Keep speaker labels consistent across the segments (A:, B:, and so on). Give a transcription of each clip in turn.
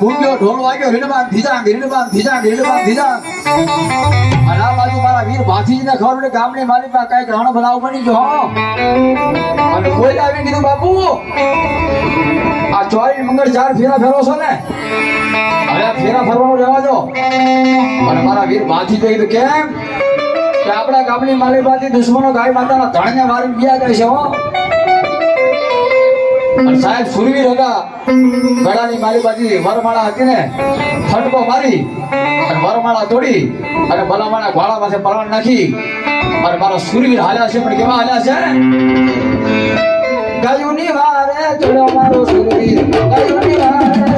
A: ફૂટ્યો ઢોલ વાગ્યો રીડબાન ધીજાંગ રીડબાન ધીજાંગ રીડબાન ધીજાંગ અને આ બાજુ મારા વીર ભાથીજીને ખબર પડી ગામની માલિકમાં કંઈક રણ બનાવ બની ગયો. અને કોઈ આવી કીધું બાપુ આ ચોરી મંગળ ચાર ફેરા ફેરો છો ને? હવે આ ફેરા ફરવાનું રહેવા દો. અને મારા વીર ભાથી તો કીધું કેમ? કે આપણા ગામની માલિક દુશ્મનો ગાય માતાના ધણને મારી ગયા જાય છે હો. અને સાહેબ, સુરવીર હતા ગળાની મારી બાજુ વરમાળા હતી ને ફટકો મારી અને વરમાળા તોડી અને ભલામાના પાસે પરવાન નાખી. અને મારા સુરવીર હાલ્યા છે, પણ કેવા હાલ્યા છે? ગાયુની વારે જોડો મારો સુરવીર, ગાયુની વારે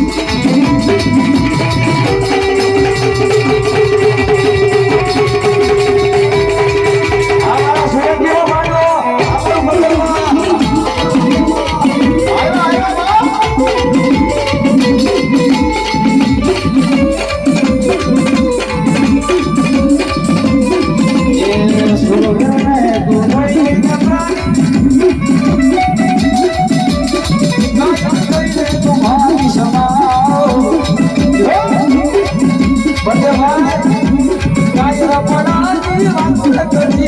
A: कटी